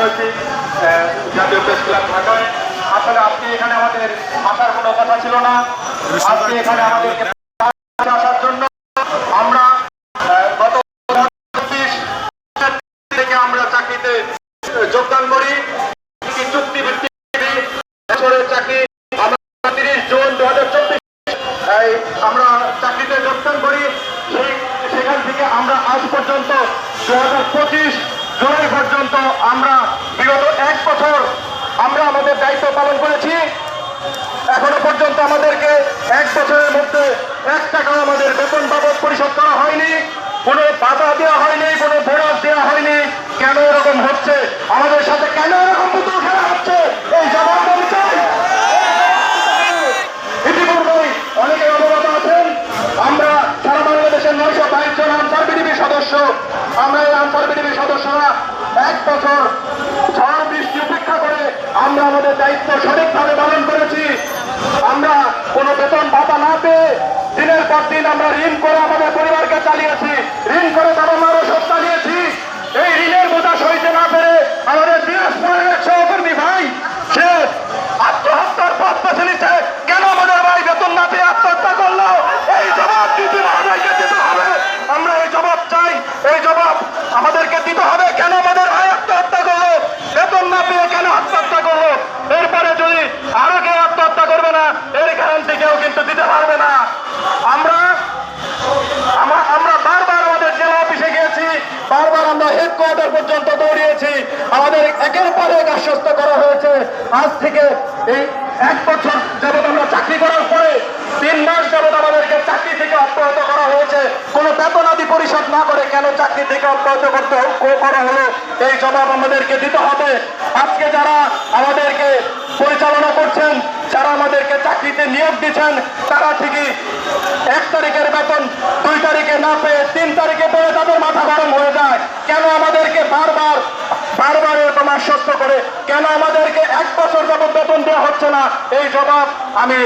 হয়েছি জাতীয় press club ঢাকায়। আসলে আজকে এখানে আমাদের আসার কোনো কথা ছিল না। আজকে এখানে চাকরিতে যোগদান করি। সেখান থেকে আমরা আজ পর্যন্ত দু হাজার পঁচিশ জুলাই পর্যন্ত আমরা বছর আমরা আমাদের দায়িত্ব পালন করেছি। এখনও পর্যন্ত আমাদেরকে এক বছরের মধ্যে এক টাকাও আমাদের বেতন বাবদ পরিশোধ করা হয়নি। কোনো বাধা দেওয়া হয়নি, কোনো বোনাস দেওয়া হয়নি। কেন এরকম হচ্ছে? আমাদের সাথে কেন এরকম পুতুল খেলা হচ্ছে? এই জবাব আমি ইতিপূর্বেই অনেকে অবগত আছেন, আমরা সারা বাংলাদেশের নয়শো বাইশ জন আনসার বিডিবির সদস্য। আমরা এই আনসার বিডিবির সদস্যরা এক বছর আমরা আমাদের দায়িত্ব সঠিকভাবে পালন করেছি। আমরা কোনো বেতন ভাতা না পেয়ে দিনের পর দিন আমরা ঋণ করে আমাদের পরিবারকে চালিয়েছি, ঋণ করে বাবা মারও সব চালিয়েছি। এই ঋণের বোঝা সইতে না পেরে আমাদের দিনাজপুরের এক সহকর্মী ভাই, সে আত্মহত্যার পথ বেছে নিচ্ছে কেন আমাদের ভাই বেতন না পেয়ে আত্মহত্যা করল? এই জবাব দিতে হবে। আমরা এই জবাব চাই, এই জবাব আমাদেরকে দিতে হবে কেন আমাদের ভাই আত্মহত্যা করল বেতন না পেয়ে কেন আত্মহত্যা করল এরপরে যদি আরও কেউ আত্মহত্যা করবে না এর গ্যারান্টি কেউ কিন্তু দিতে পারবে না আমরা আমরা আমরা বারবার আমাদের জেলা অফিসে গিয়েছি বারবার হেডকোয়ার্টার পর্যন্ত দৌড়িয়েছি। আমাদের একের পর এক আশ্বস্ত করা হয়েছে। আজ থেকে এই এক বছর যাবৎ আমরা চাকরি করার পরে তিন মাস যাবৎ আমাদেরকে চাকরি থেকে অব্যাহত করা হয়েছে। কোনো বেতনাদি পরিশোধ না করে কেন চাকরি থেকে অব্যাহত করতে করা হলো? এই জবাব আমাদেরকে দিতে হবে। আজকে যারা আমাদেরকে পরিচালনা করছেন, যারা আমাদেরকে চাকরিতে নিয়োগ দিচ্ছেন, তারা ঠিকই এক তারিখের বেতন, দুই তারিখে না পেয়ে তিন তারিখে পেয়ে তাদের মাথা গরম হয়ে যায় কেন আমাদেরকে বারবার বারবার এরকম আশ্বস্ত করে, কেন আমাদেরকে এক বছর যাবত বেতন দেওয়া হচ্ছে না? এই জবাব আমি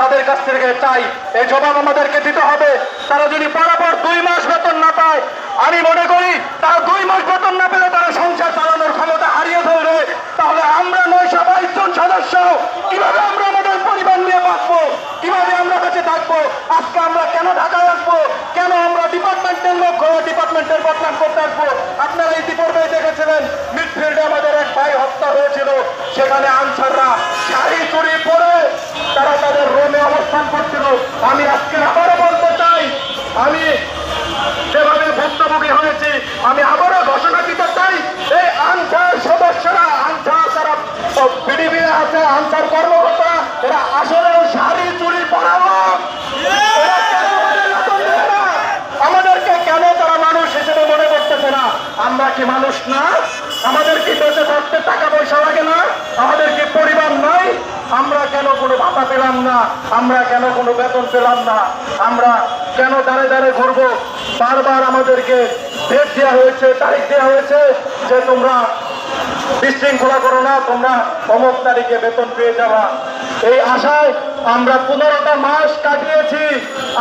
তাদের কাছ থেকে চাই। এই জবাব আমাদেরকে দিতে হবে। তারা যদি পরাপর দুই মাস বেতন না পায়, আমি মনে করি তারা দুই মাস বেতন না পেলে তারা সংসার চালানোর ক্ষমতা হারিয়ে ফেলবে তাহলে আমরা নয়শো বাইশ জন সদস্য কীভাবে আমরা আমাদের পরিবার নিয়ে বাঁচবো কীভাবে আমরা কাছে থাকব আজকে আমরা কেন ঢাকায় আসব কেন আমরা ডিপার্টমেন্টের লোক হয়ে ডিপার্টমেন্টের বদনাম করতে আসব আপনারা ইতিপূর্বে দেখেছিলেন মিডফিল্ডে আমাদের এক ভাই হত্যা হয়েছিল সেখানে আনসাররা শাড়ি চুরি পরে তারা তাদের রোমে অবস্থান করছিল। আমি আজকে আবারও বলতে চাই, আমি যেভাবে ভুক্তভোগী হয়েছি, আমি আবারও ঘোষণা দিতে চাই, এই আনসার সদস্যরা, আনসার তারা বিডিবি আছে, আনসার কর্মকর্তা এরা আসলে শাড়ি চুরি না? আমাদেরকে কেন তারা মানুষ হিসেবে মনে করতেছে না? আমরা কি মানুষ না? আমাদের কি বেঁচে থাকতে টাকা পয়সা লাগে না আমাদের কি পরিবার নাই আমরা কেন কোনো ভাতা পেলাম না, আমরা কেন কোনো বেতন পেলাম না? আমরা কেন দাঁড়ে দাঁড়ে ঘুরবো? বারবার আমাদেরকে ডেট দেওয়া হয়েছে, তারিখ দেওয়া হয়েছে যে তোমরা বিশৃঙ্খলা করো না, তোমরা অমুক তারিখে বেতন পেয়ে যাবা। এই আশায় আমরা পনেরোটা মাস কাটিয়েছি।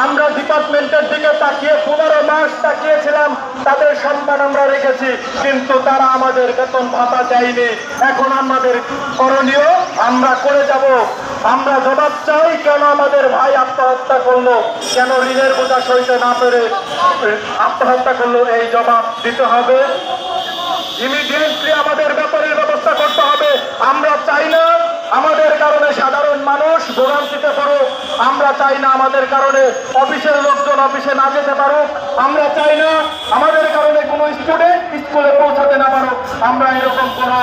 আমরা ডিপার্টমেন্টের দিকে তাকিয়ে পনেরো মাস তাকিয়েছিলাম, তাদের সম্মান আমরা রেখেছি, কিন্তু তারা আমাদের বেতন ভাতা চাইনি এখন আমাদের করণীয় আমরা করে যাব। আমরা জবাব চাই কেন আমাদের ভাই আত্মহত্যা করল? কেন ঋণের বোঝা সইতে না পেরে আত্মহত্যা করল? এই জবাব দিতে হবে। ইমিডিয়েটলি আমাদের ব্যাপারের ব্যবস্থা করতে হবে। আমরা চাই না আমাদের কারণে সাধারণ মানুষ ভোগান্তিতে পড়ুক। আমরা চাই না আমাদের কারণে অফিসের লোকজন অফিসে না যেতে পারুক। আমরা চাই না আমাদের কারণে কোনো স্টুডেন্ট স্কুলে পৌঁছাতে না পারুক। আমরা এরকম কোনো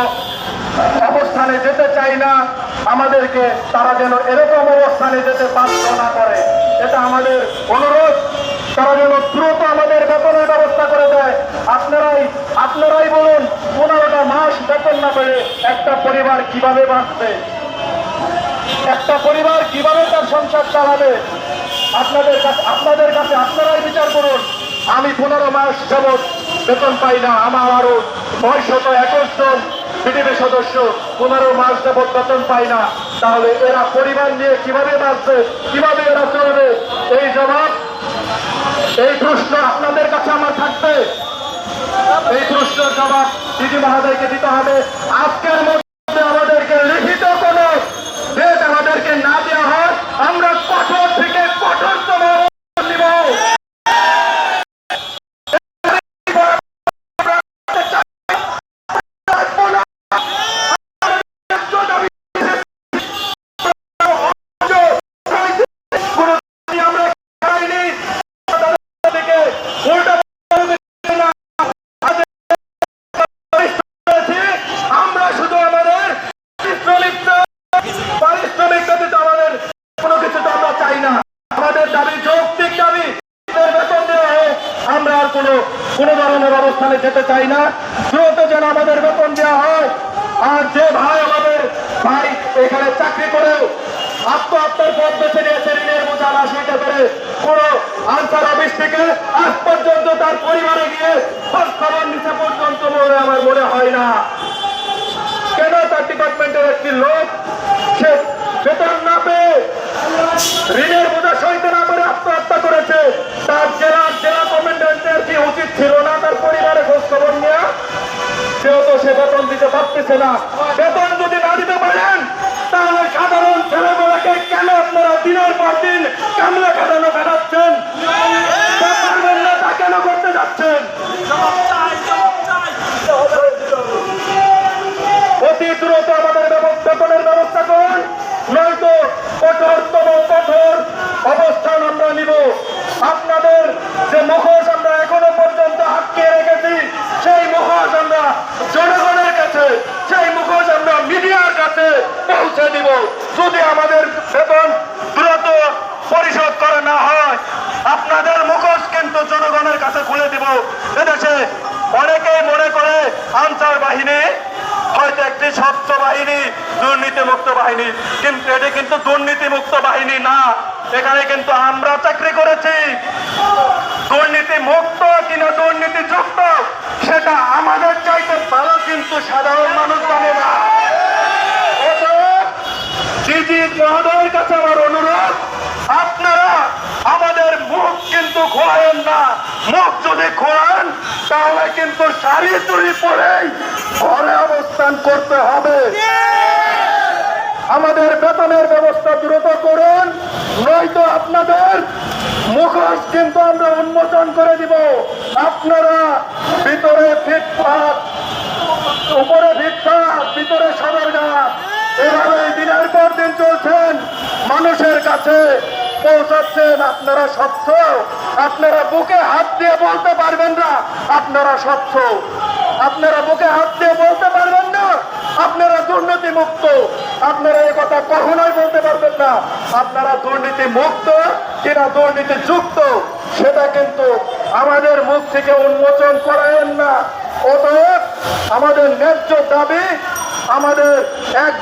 অবস্থানে যেতে চাই না, আমাদেরকে তারা যেন এরকম অবস্থানে যেতে বাধ্য না করে। এটা আমাদের অনুরোধ। তারা যেন দ্রুত আমাদের বেতনের ব্যবস্থা করে দেয়। আপনারাই আপনারাই বলুন, পনেরোটা মাস বেতন না পেলে একটা পরিবার কীভাবে বাঁচবে? একটা পরিবার কীভাবে তার সংসার চালাবে? আপনাদের কাছে আপনাদের কাছে আপনারাই বিচার করুন। আমি পনেরো মাস যাবৎ বেতন পাই না। আমার আরও নয়শত একুশ জন বিডিবি সদস্য, পনেরো মাস যাবৎ বেতন পায় না। তাহলে এরা পরিবার নিয়ে কীভাবে বাঁচবে, কীভাবে এরা চলবে? এই জবাব, এই প্রশ্ন আপনাদের কাছে আমার থাকবে। এই প্রশ্নের জবাব দিদি মহাদয়কে দিতে হবে। আজকের মধ্যে আমাদেরকে লিখিত কোনো ডেট আমাদেরকে না দেওয়া হয় আমরা কঠোর থেকে কঠোরতম অবস্থান নিব রাখব না। ন্যায্য দাবি কোনো দাবি আমরা খাইনি তাদের থেকে উল্টা না করেছি। আমরা শুধু আমাদের পারিশ্রমিক পারিশ্রমিক ব্যতীত আমাদের কোনো কিছু তো আমরা চাই না আমাদের দাবি যৌক্তিক দাবি এদের বেতন দেওয়া হোক আমরা আর কোনো ধরনের অবস্থানে যেতে চাই না। দ্রুত যেন আমাদের বেতন দেওয়া হয়। আর যে ভাই আমাদের ভাই এখানে চাকরি করেও আত্মহত্যার পথ বেছে নিয়েছে, ঋণের বোঝা না সেটা করে থেকে আজ পর্যন্ত তার পরিবারে গিয়ে পর্যন্ত মনে আমার মনে হয় না। কেন তার ডিপার্টমেন্টের একটি লোক সে বেতন না পেয়ে ঋণের বোঝা সইতে না করে আত্মহত্যা করেছে? তার জেলার জেলা কমান্ডেন্টের কি পারতেছে না। বেতন যদি না দিতে পারেন, তাহলে সাধারণ ছেলেমেয়েকে কেন আপনারা দিনের পর দিন কামলা খাটানো খাটাচ্ছেন? কেন করতে যাচ্ছেন? অতি দ্রুত আমাদের ব্যব- বেতনের ব্যবস্থা করুন, নয়তো কঠোরতম কঠোর অবস্থান আমরা নিব। আপনাদের যে মুখোশ আমরা এখনও পর্যন্ত আটকে রেখেছি সেই মুখোশ আমরা জনগণের কাছে সেই মুখোশ আমরা মিডিয়ার কাছে পৌঁছে দিব যদি আমাদের বেতন দ্রুত পরিশোধ করা না হয়, আপনাদের মুখোশ কিন্তু জনগণের কাছে খুলে দিব। এদেশে অনেকেই মনে করে আনসার বাহিনী হয়তো একটি স্বচ্ছ বাহিনী দুর্নীতি মুক্ত বাহিনী, কিন্তু এটি কিন্তু দুর্নীতি মুক্ত বাহিনী না। এখানে কিন্তু আমরা চাকরি করেছি। দুর্নীতি মুক্ত কিনা দুর্নীতি যুক্ত সেটা আমাদের চাইতে ভালো কিন্তু সাধারণ মানুষ জানে না অতএব কাছে আমার অনুরোধ, আপনারা আমাদের মুখ কিন্তু না। মুখ যদি তাহলে কিন্তু শাড়ি চুরি ঘরে অবস্থান করতে হবে। আমাদের বেতনের ব্যবস্থা দ্রুত করুন, নয়তো আপনাদের মুখোশ কিন্তু আমরা উন্মোচন করে দিব। আপনারা ভিতরে ফিটপাত উপরে ভিক্ষা ভিতরে সদরঘাট এভাবে দিনের পর দিন চলছেন, মানুষের কাছে পৌঁছাচ্ছেন আপনারা স্বচ্ছ। আপনারা বুকে হাত দিয়ে বলতে পারবেন না, আপনারা স্বচ্ছ। আপনারা বুকে হাত দিয়ে বলতে পারবেন না, আপনারা দুর্নীতি মুক্ত আপনারা এই কথা কখনোই বলতে পারবেন না, আপনারা দুর্নীতি মুক্ত কিনা দুর্নীতি যুক্ত সেটা কিন্তু আমাদের মুখ থেকে উন্মোচন করায়েন না। অতএব আমাদের ন্যায্য দাবি আমাদের এক